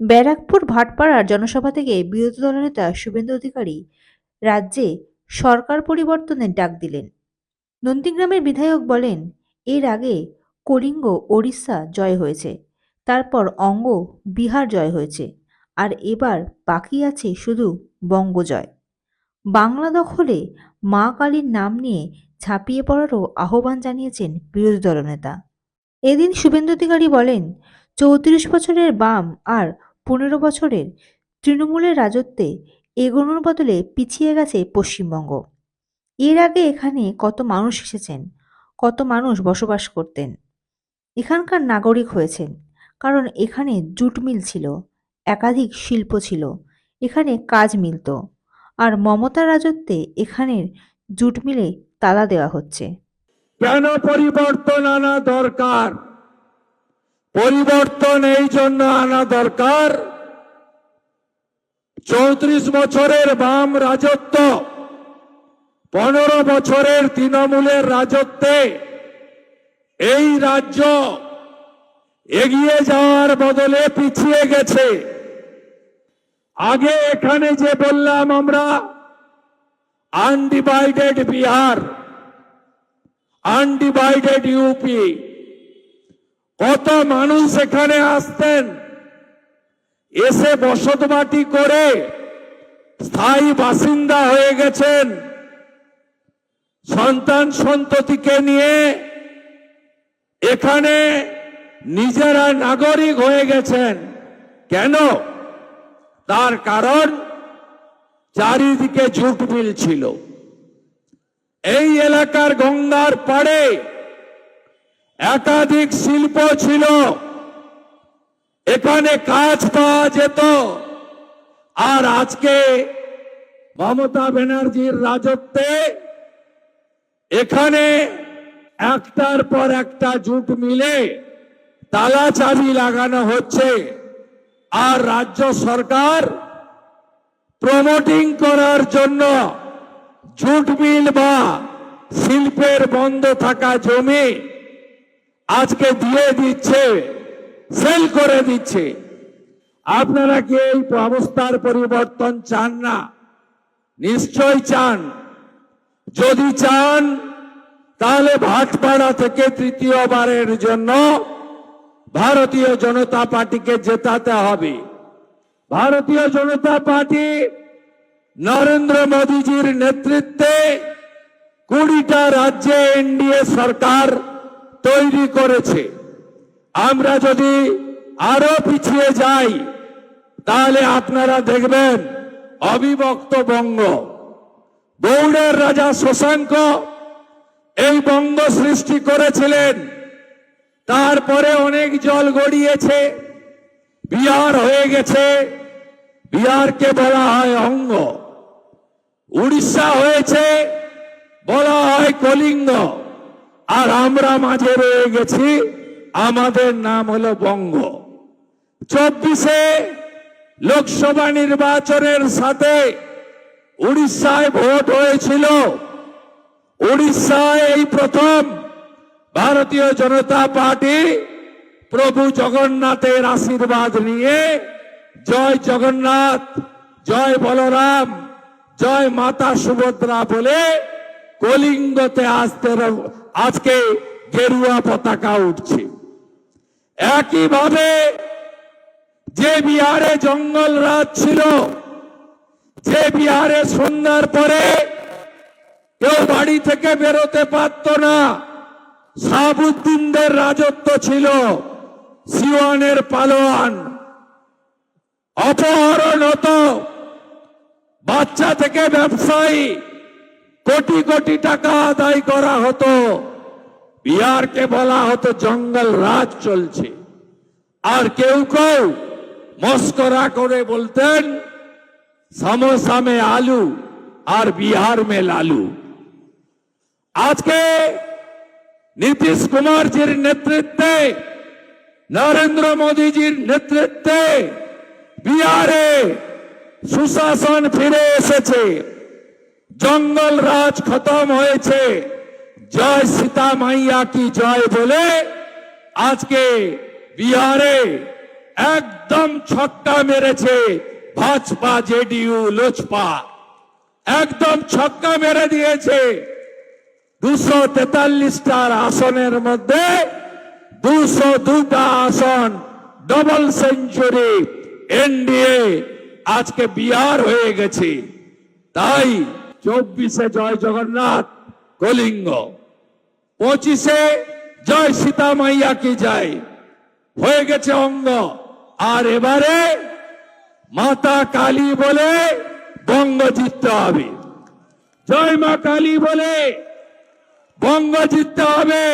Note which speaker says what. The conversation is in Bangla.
Speaker 1: ব্যারাকপুর ভাটপাড়ার জনসভা থেকে বিরোধী দলনেতা শুভেন্দু অধিকারী রাজ্যে সরকার পরিবর্তনের ডাক দিলেন। নন্দীগ্রামের বিধায়ক বলেন, এর আগে কলিঙ্গ ওড়িশা জয় হয়েছে, তারপর অঙ্গ বিহার জয় হয়েছে, আর এবার বাকি আছে শুধু বঙ্গ জয় বাংলা দখলে মা কালীর নাম নিয়ে ঝাঁপিয়ে পড়ারও আহ্বান জানিয়েছেন বিরোধী দলনেতা এদিন শুভেন্দু অধিকারী বলেন, চৌত্রিশ বছরের বাম আর পনেরো বছরের তৃণমূলের রাজত্বে এগোনোর বদলে পিছিয়ে গেছে পশ্চিমবঙ্গ। এর আগে এখানে কত মানুষ এসেছেন, কত মানুষ বসবাস করতেন। এখানকার নাগরিক হয়েছেন, কারণ এখানে জুট মিল ছিল, একাধিক শিল্প ছিল, এখানে কাজ মিলত, আর মমতার রাজত্বে এখানের জুট মিলে তালা দেওয়া হচ্ছে।
Speaker 2: কেন পরিবর্তন আনা দরকার। পরিবর্তন এই জন্য আনা দরকার। চৌত্রিশ বছরের বাম রাজত্ব, পনেরো বছরের তৃণমূলের রাজত্বে এই রাজ্য এগিয়ে যাওয়ার বদলে পিছিয়ে গেছে। আগে এখানে যে বললাম আমরা আনডিভাইডেড বিহার আনডিভাইডেড ইউপি। কত মানুষ এখানে আসতেন? এসে বসতবাটি করে স্থায়ী বাসিন্দা হয়ে গেছেন। সন্তান সন্ততিকে নিয়ে এখানে নিজেরা নাগরিক হয়ে গেছেন। কেন? তার কারণ চারিদিকে জুট মিল ছিল। এই এলাকার গঙ্গার পাড়ে একাধিক শিল্প ছিল। এখানে কাজ পাওয়া যেত। আর আজকে মমতা ব্যানার্জির রাজত্বে এখানে একটার পর একটা জুট মিলে তালা চাবি লাগানো হচ্ছে। আর রাজ্য সরকার প্রমোটিং করার জন্য জুট মিল বা শিল্পের বন্ধ থাকা জমি আজকে দিয়ে দিচ্ছে সেল করে দিচ্ছে। আপনারা কি এই অবস্থার পরিবর্তন চান না? নিশ্চয় চান। যদি চান, তাহলে ভাটপাড়া থেকে তৃতীয়বারের জন্য ভারতীয় জনতা পার্টিকে জেতাতে হবে। ভারতীয় জনতা পার্টি নরেন্দ্র মোদীজির নেতৃত্বে কুড়িটা রাজ্যে এনডিএ সরকার তৈরি করেছে। আমরা যদি আরও পিছিয়ে যাই, তাহলে আপনারা দেখবেন অবিভক্ত বঙ্গ। গৌড়ের রাজা শশাঙ্ক এই বঙ্গ সৃষ্টি করেছিলেন। তারপরে অনেক জল গড়িয়েছে, বিহার হয়ে গেছে। বিহারকে বলা হয় অঙ্গ। উড়িষ্যা হয়েছে, বলা হয় কলিঙ্গ। আর আমরা মাঝে রয়ে গেছি, আমাদের নাম হলো বঙ্গ। চব্বিশে লোকসভা নির্বাচনের সাথে উড়িষ্যায় ভোট হয়েছিল। উড়িষ্যায় এই প্রথম ভারতীয় জনতা পার্টি প্রভু জগন্নাথের আশীর্বাদ নিয়ে। জয় জগন্নাথ, জয় বলরাম, জয় মাতা সুভদ্রা বলে কলিঙ্গতে আসতে আজকে গেরুয়া পতাকা উঠছে। একইভাবে যে বিহারে জঙ্গল রাজ ছিল, যে বিহারে সন্ধ্যার পরে কেউ বাড়ি থেকে বেরোতে পারত না। সাবুদ্দিনদের রাজত্ব ছিল সিওয়ানের পালোয়ান। অপহরণ হতো। বাচ্চা থেকে ব্যবসায়ী কোটি কোটি টাকা আদায় করা হতো। বিহারকে বলা হতো, জঙ্গল রাজ চলছে। আর কেউ কেউ মস্করা করে বলতেন সমোসা মে আলু আর বিহার মে লালু। আজকে নীতিশ কুমারজির নেতৃত্বে, নরেন্দ্র মোদীজির নেতৃত্বে বিহারে সুশাসন ফিরে এসেছে। জঙ্গল রাজ খতম হয়েছে। জয় সীতা মাইয়া কি জয় বলে আজকে বিহারে একদম ছক্কা মেরেছে ভাজপা জেডিইউ লোচপা। একদম ছক্কা মেরে দিয়েছে দুশো তেতাল্লিশটার আসনের মধ্যে দুশো দুটা আসন ডবল সেঞ্চুরি এনডিএ আজকে বিহার হয়ে গেছে। তাই চব্বিশে জয় জগন্নাথ কলিঙ্গ। পঁচিশে জয় সীতা মাইয়া কি যায় হয়ে গেছে অঙ্গ। আর এবারে মাতা কালী বলে বঙ্গ জিততে হবে। জয় মা কালী বলে বঙ্গ জিততে হবে।